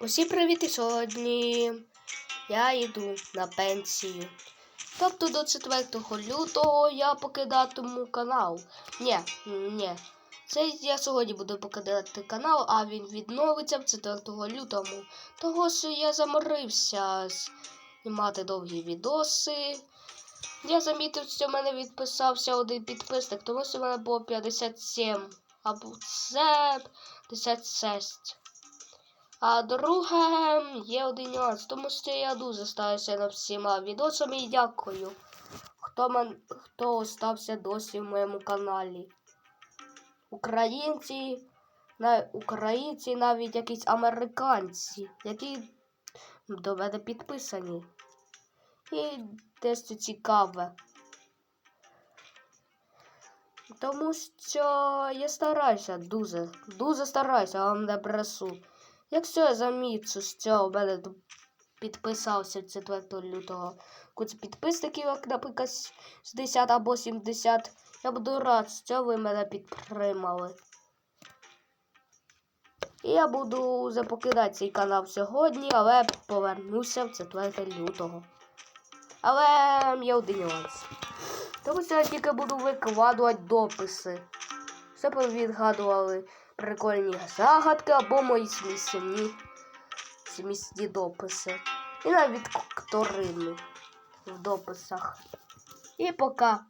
Усім привіт і сьогодні я йду на пенсію. Тобто до 4 лютого я покидатиму канал. Ні, ні. Це я сьогодні буду покидати канал, а він відновиться в 4 лютого. Того що я заморився знімати довгі відоси. Я замітив, що в мене відписався один підписник, тому що в мене було 57, або це 56. А друге, є один нюанс, тому що я дуже стараюся над всіма відосами і дякую, хто, мен, хто остався досі в моєму каналі. Українці, на, українці, навіть якісь американці, які до мене підписані. І дещо цікаве. Тому що я стараюся дуже, дуже стараюся, вам не бресу. Якщо я замічу, що в мене підписався 4 лютого куць підписників, як, наприклад, 60 або 70, я буду рад, що ви мене підтримали. І я буду вже покидати цей канал сьогодні, але повернуся в 4 лютого. Але є один нюанс. Тому що я тільки буду викладувати дописи. Щоб ви відгадували прикольні загадки або мої смісні, смісні дописи. І навіть кторини в дописах. І пока.